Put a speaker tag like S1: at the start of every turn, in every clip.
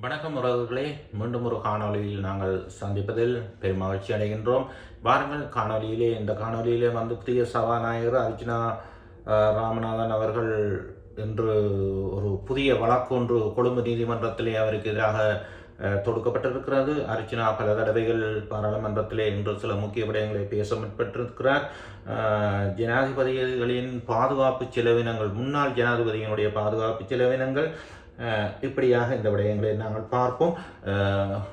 S1: வணக்கம் உறவுகளே. மீண்டும் ஒரு காணொளியில் நாங்கள் சந்திப்பதில் பெரும் மகிழ்ச்சி அடைகின்றோம். வாருங்கள் காணொளியிலே இந்த காணொளியிலே வந்து புதிய சபாநாயகர் அர்ஜுனா ராமநாதன் அவர்கள் என்று ஒரு புதிய வழக்கு ஒன்று கொழும்பு நீதிமன்றத்திலே அவருக்கு எதிராக தொடுக்கப்பட்டிருக்கிறது. அர்ச்சனா பல தடவைகள் பாராளுமன்றத்திலே இன்று சில முக்கிய விடயங்களை பேச முற்பட்டிருக்கிறார். ஜனாதிபதிகளின் பாதுகாப்பு செலவினங்கள் முன்னாள் ஜனாதிபதியினுடைய பாதுகாப்பு செலவினங்கள் இப்படியாக இந்த விடயங்களை நாங்கள் பார்ப்போம்.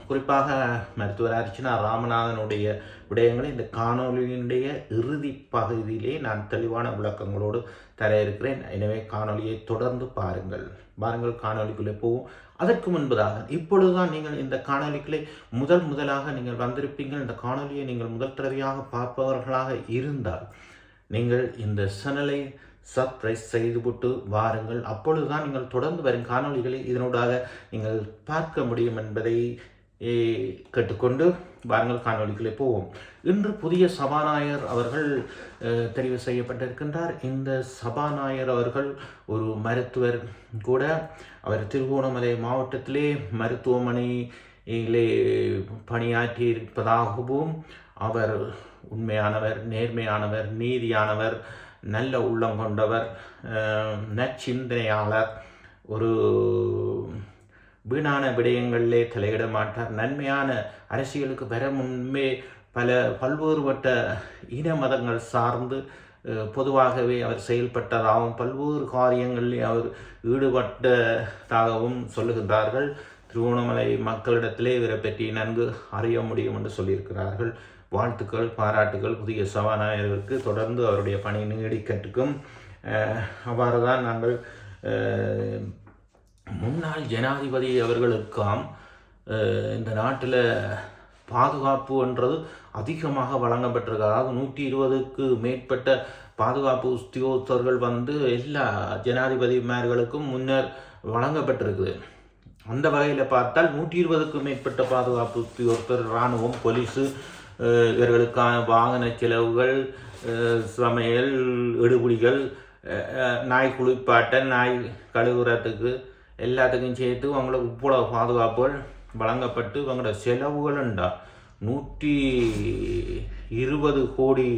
S1: குறிப்பாக மருத்துவர் அர்ச்சனா ராமநாதனுடைய விடயங்களை இந்த காணொலியினுடைய இறுதி பகுதியிலே நான் தெளிவான விளக்கங்களோடு தர இருக்கிறேன். எனவே காணொலியை தொடர்ந்து பாருங்கள். பாருங்கள் காணொளிக்குள்ளே போவோம். அதற்கு முன்பதாக இப்பொழுதுதான் நீங்கள் இந்த காணொளிகளை முதல் முதலாக நீங்கள் வந்திருப்பீங்கள் இந்த காணொளியை நீங்கள் முதல் தடவையாக பார்ப்பவர்களாக இருந்தால் நீங்கள் இந்த சேனலை சப்ஸ்கிரைப் செய்துவிட்டு வாருங்கள். அப்பொழுதுதான் நீங்கள் தொடர்ந்து வரும் காணொளிகளை இதனூடாக நீங்கள் பார்க்க முடியும் என்பதை கேட்டுக்கொண்டு வாருங்கள் காணொலிகளை போவோம். இன்று புதிய சபாநாயகர் அவர்கள் தெரிவு செய்யப்பட்டிருக்கின்றார். இந்த சபாநாயகர் அவர்கள் ஒரு மருத்துவர் கூட. அவர் திருகோணமலை மாவட்டத்திலே மருத்துவமனையிலே பணியாற்றி இருப்பதாகவும் அவர் உண்மையானவர் நேர்மையானவர் நீதியானவர் நல்ல உள்ளம் கொண்டவர் நச்சிந்தனையாளர் ஒரு வீணான விடயங்களிலே தலையிட மாட்டார். நன்மையான அரசியலுக்கு வர முன்பே பல பல்வேறுபட்ட இன மதங்கள் சார்ந்து பொதுவாகவே அவர் செயல்பட்டதாகவும் பல்வேறு காரியங்களிலே அவர் ஈடுபட்டதாகவும் சொல்லுகின்றார்கள். திருவோணமலை மக்களிடத்திலே இவரை பற்றி நன்கு அறிய முடியும் என்று சொல்லியிருக்கிறார்கள். வாழ்த்துக்கள் பாராட்டுகள் புதிய சபாநாயகருக்கு தொடர்ந்து அவருடைய பணி நீடிக்கட்டுக்கும் அவ்வாறு தான் நாங்கள் முன்னாள் ஜனாதிபதி அவர்களுக்காம் இந்த நாட்டில் பாதுகாப்பு என்றது அதிகமாக வழங்கப்பட்டிருக்கு அதாவது நூற்றி இருபதுக்கு மேற்பட்ட பாதுகாப்பு உத்தியோகத்தர்கள் வந்து எல்லா ஜனாதிபதிமார்களுக்கும் முன்னர் வழங்கப்பட்டிருக்குது. அந்த வகையில் பார்த்தால் நூற்றி இருபதுக்கும் மேற்பட்ட பாதுகாப்பு உத்தியோகத்தர் இராணுவம் போலீஸு இவர்களுக்கான வாகன செலவுகள் சமையல் எடுபுடிகள் நாய் குளிப்பாட்ட நாய் கழுவுறதுக்கு எல்லாத்துக்கும் சேர்த்து அவங்களுக்கு இவ்வளவு பாதுகாப்புகள் வழங்கப்பட்டு அவங்களோட செலவுகளுண்டா நூற்றி இருபது கோடி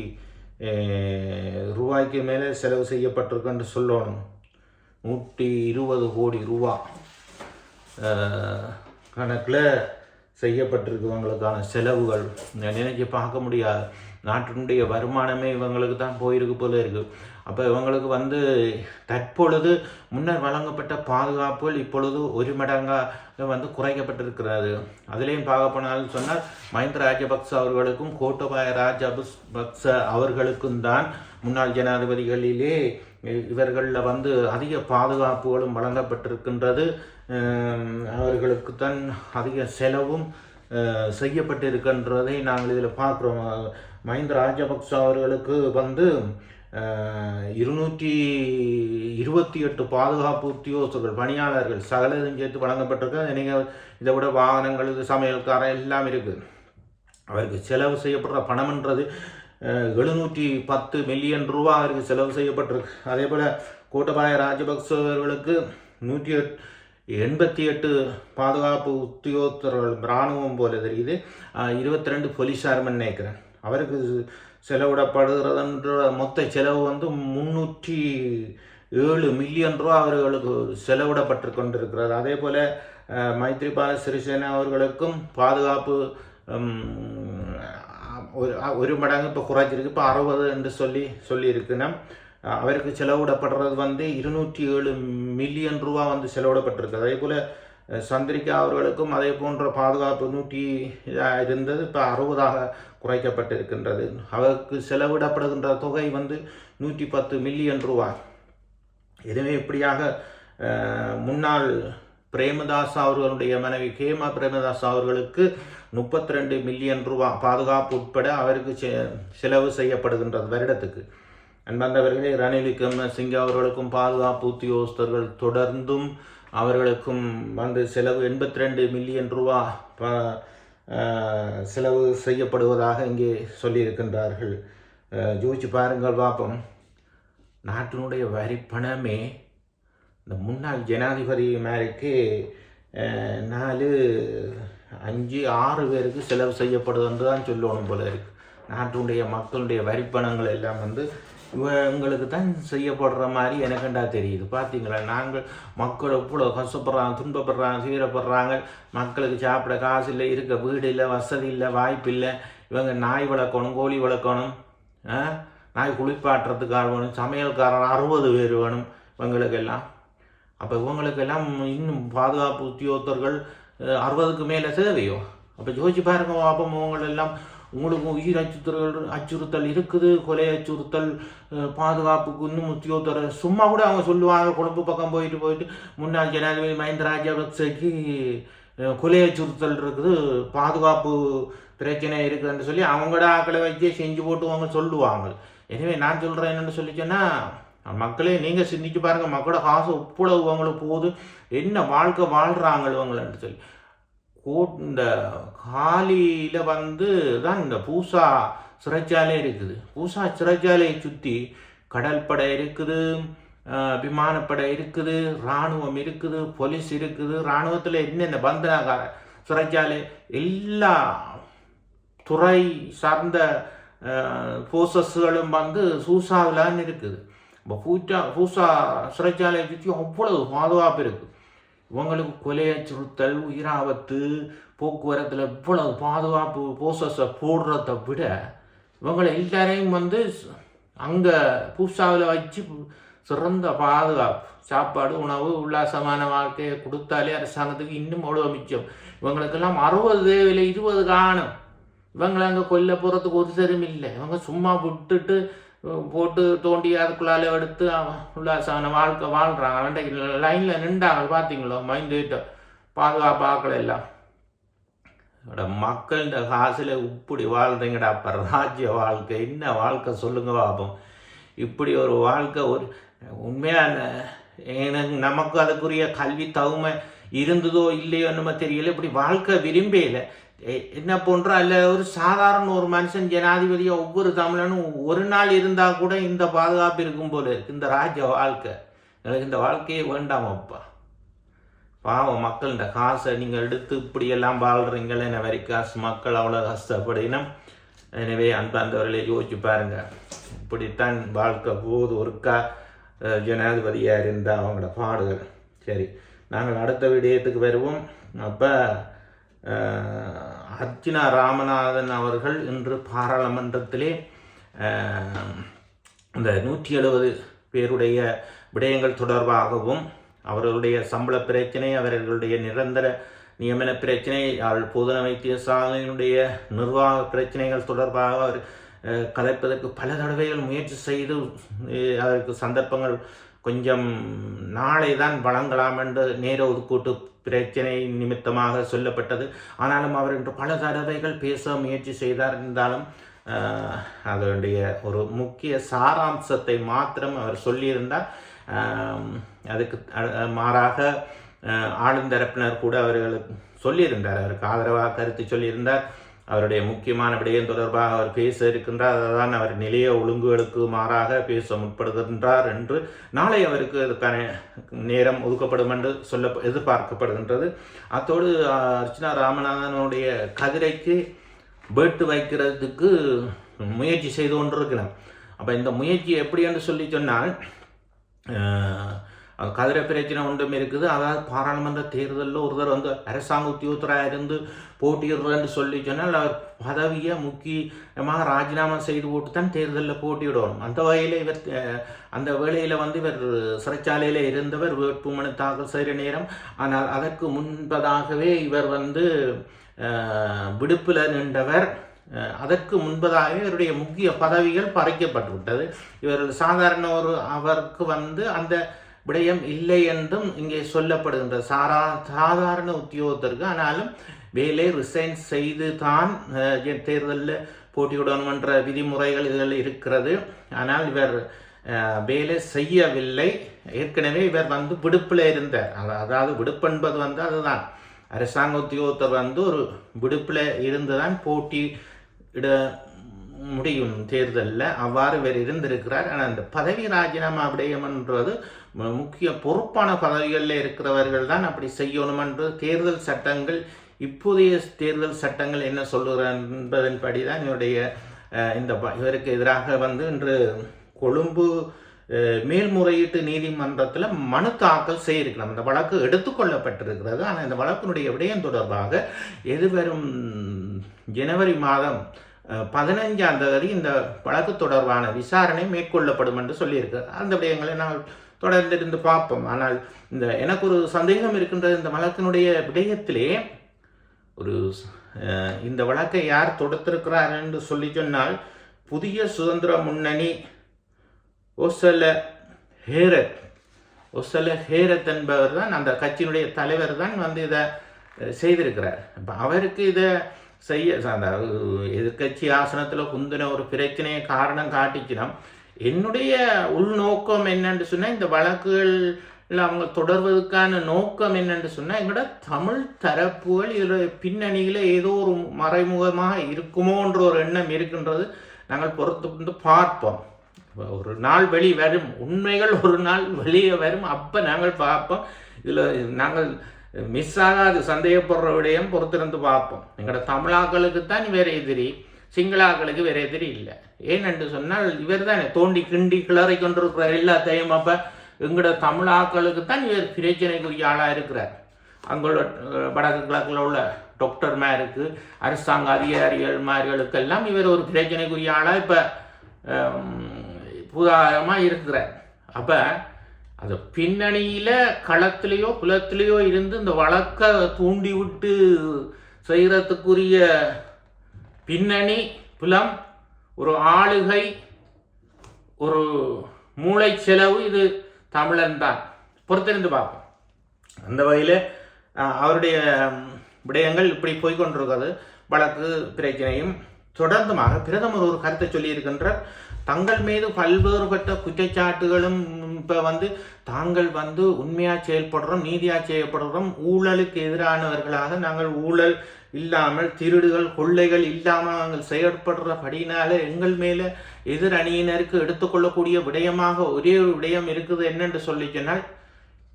S1: ரூபாய்க்கு மேலே செலவு செய்யப்பட்டிருக்குன்னு சொல்லணும். நூற்றி இருபது கோடி ரூபா. கணக்கில் செய்யப்பட்டிருக்குவங்களுக்கான செலவுகள். நினைச்சு பார்க்க முடியாது. நாட்டினுடைய வருமானமே இவங்களுக்கு தான் போயிருக்கு போல இருக்குது அப்போ இவங்களுக்கு வந்து தற்பொழுது முன்னர் வழங்கப்பட்ட பாதுகாப்புகள் இப்பொழுது ஒரு மடங்காக வந்து குறைக்கப்பட்டிருக்கிறது. அதுலேயும் பார்க்க போனாலும் சொன்னால் மஹிந்த ராஜபக்ச அவர்களுக்கும் கோட்டபாய ராஜபக்ச அவர்களுக்கும் தான் முன்னாள் ஜனாதிபதிகளிலே இவர்களில் வந்து அதிக பாதுகாப்புகளும் வழங்கப்பட்டிருக்கின்றது. அஹ் அவர்களுக்கு தான் அதிக செலவும் செய்யப்பட்டிருக்கின்றதை நாங்கள் இதில் பார்க்குறோம். மஹிந்த ராஜபக்ச அவர்களுக்கு வந்து இருநூற்றி இருபத்தி எட்டு பாதுகாப்பு உத்தியோகஸ்தர்கள் பணியாளர்கள் சகலதும் சேர்த்து வழங்கப்பட்டிருக்கு நீங்கள் இதை விட வாகனங்கள் இது சமையல்காரன் எல்லாம் இருக்குது. அவருக்கு செலவு செய்யப்படுற பணம்ன்றது எழுநூற்றி பத்து மில்லியன் ரூபா அவருக்கு செலவு செய்யப்பட்டிருக்கு. அதே போல் கோட்டபாய ராஜபக்ச அவர்களுக்கு நூற்றி எட் எண்பத்தி எட்டு பாதுகாப்பு உத்தியோகத்தர்கள் இராணுவம் போல தெரியுது. இருபத்தி ரெண்டு போலீஸார்மன் நினைக்கிறேன். அவருக்கு செலவிடப்படுகிறதுன்ற மொத்த செலவு வந்து முன்னூற்றி ஏழு மில்லியன் ரூபா அவர்களுக்கு செலவிடப்பட்டு கொண்டிருக்கிறது. அதே போல் மைத்ரிபால சிறிசேனா அவர்களுக்கும் பாதுகாப்பு ஒரு ஒரு மடங்கு இப்போ குறைச்சிருக்கு இப்போ அறுபது என்று சொல்லி சொல்லியிருக்குன்னா அவருக்கு செலவிடப்படுறது வந்து இருநூற்றி ஏழு மில்லியன் ரூபா வந்து செலவிடப்பட்டிருக்கு. அதே போல் சந்திரிகா அவர்களுக்கும் அதே போன்ற பாதுகாப்பு நூற்றி இருந்தது. இப்போ அறுபதாக குறைக்கப்பட்டிருக்கின்றது. அவருக்கு செலவிடப்படுகின்ற தொகை வந்து நூற்றி பத்து மில்லியன் ரூபாய் எனவே இப்படியாக முன்னாள் பிரேமதாஸ் அவர்களுடைய மனைவி கேமா பிரேமதாஸ் அவர்களுக்கு முப்பத்தி ரெண்டு மில்லியன் ரூபா பாதுகாப்பு உட்பட அவருக்கு செ- செலவு செய்யப்படுகின்றது வருடத்துக்கு. அன்பந்தவர்களே ரணில் விக்ரமசிங்கே அவர்களுக்கும் பாதுகாப்பு உத்தியோகஸ்தர்கள் தொடர்ந்தும் அவர்களுக்கும் வந்து செலவு எண்பத்தி ரெண்டு மில்லியன் ரூபா ப- செலவு செய்யப்படுவதாக இங்கே சொல்லியிருக்கின்றார்கள். ஜோதிச்சு பாருங்கள் பார்ப்போம் நாட்டினுடைய வரி பணமே இந்த முன்னாள் ஜனாதிபதி மாதிரிக்கு நாலு அஞ்சு ஆறு பேருக்கு செலவு செய்யப்படுதுன்னு தான் சொல்லணும் போல இருக்கு. நாட்டுடைய மக்களுடைய வரிப்பணங்கள் எல்லாம் வந்து இவங்களுக்கு தான் செய்யப்படுற மாதிரி எனக்குண்டா தெரியுது. பார்த்தீங்களா நாங்கள் மக்கள் இவ்வளோ கஷ்டப்படுறாங்க துன்பப்படுறாங்க சீரப்படுறாங்க. மக்களுக்கு சாப்பிட காசு இல்லை இருக்க வீடு இல்லை வசதி இல்லை வாய்ப்பு இல்லை. இவங்க நாய் வளர்க்கணும் கோழி வளர்க்கணும். நாய் குளிப்பாட்டுறதுக்காக வேணும் சமையல்காரன் அறுபது பேர் வேணும் இவங்களுக்கெல்லாம். அப்போ இவங்களுக்கெல்லாம் இன்னும் பாதுகாப்பு உத்தியோகத்தர்கள் அறுபதுக்கு மேலே தேவையோ? அப்போ யோசிச்சு பாருங்க பாப்போம் இவங்களெல்லாம் உங்களுக்கும் உயிர் அச்சுறுத்தல் அச்சுறுத்தல் இருக்குது கொலை அச்சுறுத்தல் பாதுகாப்புக்கு இன்னும் உத்தியோகத்தர சும்மா கூட அவங்க சொல்லுவாங்க கொழும்பு பக்கம் போயிட்டு போயிட்டு முன்னாள் ஜனாதிபதி மஹிந்த ராஜபக்சேக்கு கொலை அச்சுறுத்தல் இருக்குது பாதுகாப்பு பிரச்சனை இருக்குதுன்னு சொல்லி அவங்களோட ஆக்களை வச்சு செஞ்சு போட்டு அவங்க சொல்லுவாங்க. எனவே நான் சொல்கிறேன் என்னென்னு சொல்லி மக்களே நீங்கள் சிந்திச்சு பாருங்கள் மக்களோட காசு உப்புளவு அவங்களுக்கு போகுது. என்ன வாழ்க்கை வாழ்கிறாங்க அவங்களன்னு சொல்லி. கோட் இந்த காலியில் வந்து தான் இந்த பூசா சிறைச்சாலை இருக்குது. பூசா சிறைச்சாலையை சுற்றி கடற்படை இருக்குது விமானப்படை இருக்குது இராணுவம் இருக்குது போலீஸ் இருக்குது. இராணுவத்தில் என்னென்ன பந்தனாகார சிறைச்சாலை? எல்லா துறை சார்ந்த ஃபோர்ஸஸ்களும் வந்து சூசாவிலான்னு இருக்குது. இப்போ பூச்சா பூசா சிறைச்சாலையை சுற்றி அவ்வளவு பாதுகாப்பு இருக்குது. இவங்களுக்கு கொலை அச்சுறுத்தல் உயிராபத்து போக்குவரத்தில் இவ்வளவு பாதுகாப்பு போசஸை போடுறதை விட இவங்களை எல்லாரையும் வந்து அங்கே பூசாவில் வச்சு சிறந்த பாதுகாப்பு சாப்பாடு உணவு உல்லாசமான வாழ்க்கையை கொடுத்தாலே அரசாங்கத்துக்கு இன்னும் அவ்வளோ மிச்சம். இவங்களுக்கெல்லாம் அறுபது தேவையில்லை இருபது காணும். இவங்களை அங்கே கொல்ல போகிறதுக்கு ஒரு தரும் இல்லை. இவங்க சும்மா விட்டுட்டு போட்டு தோண்டி அதுக்குள்ளால எடுத்து அவன் வாழ்க்கை வாழ்கிறாங்க அன்றைக்கு லைனில் நின்றாங்க. பார்த்தீங்களோ மைண்ட் பாதுகாப்பு ஆக்கள் எல்லாம். மக்கள் இந்த காசில் இப்படி வாழ்றீங்கடா அப்போ ராஜ்ய வாழ்க்கை என்ன வாழ்க்கை சொல்லுங்க பாப்போம். இப்படி ஒரு வாழ்க்கை ஒரு உண்மையான எனக்கு நமக்கு அதுக்குரிய கல்வி தகுமை இருந்ததோ இல்லையோ நம்ம தெரியல. இப்படி வாழ்க்கை விரும்பல. என்ன போன்ற இல்லை ஒரு சாதாரண ஒரு மனுஷன் ஜனாதிபதியா ஒவ்வொரு தமிழனும் ஒரு நாள் இருந்தா கூட இந்த பாதுகாப்பு இருக்கும் போல இருக்கு. இந்த ராஜ வாழ்க்கை. எனக்கு இந்த வாழ்க்கையே வேண்டாமப்பா பாவம் மக்கள் இந்த காசை நீங்கள் எடுத்து இப்படியெல்லாம் வாழ்கிறீங்களே என்ன வரி காசு மக்கள் அவ்வளோ கஷ்டப்படினும் எனவே அன்பாந்தவர்களை யோசிச்சு பாருங்க. இப்படித்தான் வாழ்க்கை போது ஒருக்கா ஜனாதிபதியாக இருந்தால் அவங்களோட பாடுகள். சரி. நாங்கள் அடுத்த விடயத்துக்கு வருவோம். அப்போ அர்ஜுனா ராமநாதன் அவர்கள் இன்று பாராளுமன்றத்திலே இந்த நூற்றி எழுபது பேருடைய விடயங்கள் தொடர்பாகவும் அவர்களுடைய சம்பள பிரச்சனை அவர்களுடைய நிரந்தர நியமன பிரச்சனை அவள் பொதுன வைத்தியசாலையினுடைய நிர்வாக பிரச்சனைகள் தொடர்பாக அவர் கலைப்பதற்கு பல தடவைகள் முயற்சி செய்து அதற்கு சந்தர்ப்பங்கள் கொஞ்சம் நாளை தான் வழங்கலாம் என்று நேர ஒதுக்கூட்டு பிரச்சனை நிமித்தமாக சொல்லப்பட்டது. ஆனாலும் அவர் இன்று பல தடவைகள் பேச முயற்சி செய்தார் இருந்தாலும் அதனுடைய ஒரு முக்கிய சாராம்சத்தை மாத்திரம் அவர் சொல்லியிருந்தார். அதுக்கு மாறாக ஆளுந்தரப்பினர் கூட அவர்களுக்கு சொல்லியிருந்தார். அவருக்கு ஆதரவாக கருத்து சொல்லியிருந்தார். அவருடைய முக்கியமான விடயம் தொடர்பாக அவர் பேச இருக்கின்றார் அதுதான் அவர் நிலைய ஒழுங்குகளுக்கு மாறாக பேச முற்படுகின்றார் என்று நாளை அவருக்கு அதுக்கான நேரம் ஒதுக்கப்படும் என்று சொல்ல எதிர்பார்க்கப்படுகின்றது. அத்தோடு அர்ச்சனா ராமநாதனுடைய கதிரைக்கு பேட்டு வைக்கிறதுக்கு முயற்சி செய்து கொண்டிருக்கிறோம் அப்போ இந்த முயற்சி எப்படி என்று சொல்லி சொன்னால் கதிர பிரச்சனை ஒன்றும் இருக்குது. அதாவது பாராளுமன்ற தேர்தலில் ஒருத்தர் வந்து அரசாங்க உத்தியோகத்தராக இருந்து போட்டியிடுறேன்னு சொல்லி சொன்னால் அவர் பதவியை முக்கியமாக ராஜினாமா செய்து போட்டு தான் தேர்தலில் போட்டியிடணும் அந்த வகையில் இவர் அந்த வேளையில் வந்து இவர் சிறைச்சாலையில் இருந்தவர் வேட்புமனு தாக்கல் செய்கிற நேரம். ஆனால் அதற்கு முன்பதாகவே இவர் வந்து விடுப்பில் நின்றவர். அதற்கு முன்பதாகவே இவருடைய முக்கிய பதவிகள் பறிக்கப்பட்டு விட்டது. இவர் சாதாரண ஒரு அவருக்கு வந்து அந்த விடயம் இல்லை என்றும் இங்கே சொல்லப்படுகின்ற சாரா சாதாரண உத்தியோகத்திற்கு ஆனாலும் வேலை ரிசைன் செய்து தான் தேர்தலில் போட்டியிடணும் என்ற விதிமுறைகள் இதில் இருக்கிறது. ஆனால் இவர் வேலை செய்யவில்லை. ஏற்கனவே இவர் வந்து விடுப்பில் இருந்தார். அதாவது விடுப்பு என்பது வந்து அதுதான். அரசாங்க உத்தியோகத்தர் வந்து ஒரு விடுப்பில் இருந்து தான் போட்டி இட முடியும் தேர்தலில். அவ்வாறு இவர் இருந்திருக்கிறார். ஆனால் அந்த பதவி ராஜினாமா விடயம்ன்றது என்றது முக்கிய பொறுப்பான பதவிகளில் இருக்கிறவர்கள் தான் அப்படி செய்யணும் என்று தேர்தல் சட்டங்கள் இப்போதைய தேர்தல் சட்டங்கள் என்ன சொல்லுகிற என்பதன்படி தான் இவருடைய இந்த இவருக்கு எதிராக வந்து இன்று கொழும்பு மேல்முறையீட்டு நீதிமன்றத்தில் மனு தாக்கல் செய்யிருக்கலாம் இந்த வழக்கு எடுத்துக்கொள்ளப்பட்டிருக்கிறது. ஆனால் இந்த வழக்கினுடைய விடயம் தொடர்பாக எதிர்வரும் ஜனவரி மாதம் அஹ், பதினைஞ்சாம் தேதி இந்த வழக்கு தொடர்பான விசாரணை மேற்கொள்ளப்படும் என்று சொல்லியிருக்கு அந்த விடயங்களை நாங்கள் தொடர்ந்து இருந்து பார்ப்போம். ஆனால் இந்த எனக்கு ஒரு சந்தேகம் இருக்கின்றது இந்த வழக்கினுடைய விடயத்திலே ஒரு இந்த வழக்கை யார் தொடுத்திருக்கிறார் என்று சொல்லி சொன்னால் புதிய சுதந்திர முன்னணி ஒசல ஹேரத் ஒசல ஹேரத் என்பவர் தான் அந்த கட்சியினுடைய தலைவர் தான் வந்து இதை செய்திருக்கிறார். இப்போ அவருக்கு இதை செய்ய அந்த எதிர்கட்சி ஆசனத்தில் குந்தின ஒரு பிரச்சனையை காரணம் காட்டிச்சினா என்னுடைய உள்நோக்கம் என்னன்னு சொன்னால் இந்த வழக்குகள் அவங்க தொடர்வதற்கான நோக்கம் என்னன்னு சொன்னால் எங்களோட தமிழ் தரப்புகள் இதில் பின்னணியில் ஏதோ ஒரு மறைமுகமாக இருக்குமோன்ற ஒரு எண்ணம் இருக்கின்றது நாங்கள் பொறுத்து வந்து பார்ப்போம். ஒரு நாள் வெளி வரும் உண்மைகள் ஒரு நாள் வெளியே வரும் அப்போ நாங்கள் பார்ப்போம். இதில் நாங்கள் மிஸ் ஆகாது சந்தேகப்படுற விடயம் பொறுத்திருந்து பார்ப்போம். எங்களோட தமிழாக்களுக்கு தான் வேறு எதிரி. சிங்களாக்களுக்கு வேற எதிரி இல்லை. ஏனென்று சொன்னால் இவர் தானே தோண்டி கிண்டி கிளறி கொண்டிருக்கிற எல்லாத்தையும் அப்போ எங்களோட தமிழாக்களுக்கு தான் இவர் பிரச்சனைக்குரிய ஆளாக இருக்கிறார். அங்குள்ள வடக்கு கிழக்கில் உள்ள டாக்டர்மாருக்கு அரசாங்க அதிகாரிகள்மார்களுக்கெல்லாம் இவர் ஒரு பிரச்சனைக்குரிய ஆளாக இப்போ புதாரமாக இருக்கிறார். அப்போ அது பின்னணியில் களத்திலேயோ குலத்திலேயோ இருந்து இந்த வழக்கை தூண்டி விட்டு செய்கிறதுக்குரிய பின்னணி புலம் ஒரு ஆளுகை ஒரு மூளை செலவு இது தமிழன் தான். பொறுத்திருந்து பார்ப்போம். அந்த வகையில் அவருடைய விடயங்கள் இப்படி போய்கொண்டிருக்கிறது வழக்கு பிரச்சனையும் தொடர்ந்துமாக பிரதமர் ஒரு கருத்தை சொல்லியிருக்கின்றார். தங்கள் மீது பல்வேறுபட்ட குற்றச்சாட்டுகளும் இப்போ வந்து தாங்கள் வந்து உண்மையாக செயல்படுறோம் நீதியாக செயல்படுறோம் ஊழலுக்கு எதிரானவர்களாக நாங்கள் ஊழல் இல்லாமல் திருடுகள் கொள்ளைகள் இல்லாமல் நாங்கள் செயற்படுறபடினால எங்கள் மேலே எதிர் அணியினருக்கு எடுத்துக்கொள்ளக்கூடிய விடயமாக ஒரே ஒரு விடயம் இருக்குது என்னென்று சொல்லி சொன்னால்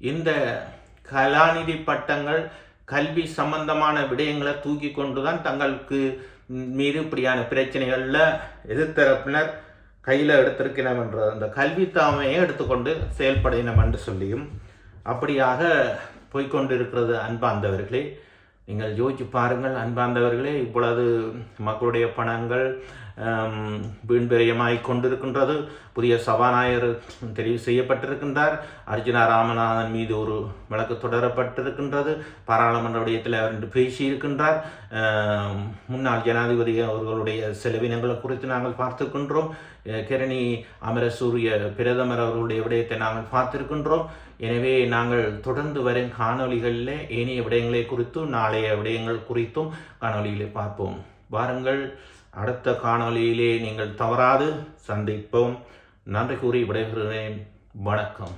S1: இந்த கலாநிதி பட்டங்கள் கல்வி சம்பந்தமான விடயங்களை தூக்கி கொண்டு தான் தங்களுக்கு மீது இப்படியான பிரச்சனைகளில் எதிர்த்தரப்பினர் கையில் எடுத்திருக்கிறோம் என்ற அந்த கல்வி தாமையை எடுத்துக்கொண்டு செயல்படையினம் என்று சொல்லியும் அப்படியாக போய்கொண்டிருக்கிறது அன்பார்ந்தவர்களே. நீங்கள் யோசிச்சு பாருங்கள் அன்பார்ந்தவர்களே இப்பொழுது மக்களுடைய பணங்கள் வீண்பிரயமாய் கொண்டிருக்கின்றது. புதிய சபாநாயகர் தெரிவு செய்யப்பட்டிருக்கின்றார். அர்ஜுனா ராமநாதன் மீது ஒரு வழக்கு தொடரப்பட்டிருக்கின்றது. பாராளுமன்ற விடயத்தில் அவர் இன்று பேசியிருக்கின்றார். முன்னாள் ஜனாதிபதி அவர்களுடைய செலவினங்களை குறித்து நாங்கள் பார்த்துக்கின்றோம் கிரணி அமரசூரிய பிரதமர் அவர்களுடைய விடயத்தை நாங்கள் பார்த்திருக்கின்றோம். எனவே நாங்கள் தொடர்ந்து வரும் காணொளிகளில் ஏனைய விடயங்களை குறித்தும் நாளைய விடயங்கள் குறித்தும் காணொலிகளை பார்ப்போம். வாருங்கள். அடுத்த காணொளியிலே நீங்கள் தவறாது சந்திப்போம். நன்றி கூறி விடைபெறுகிறேன். வணக்கம்.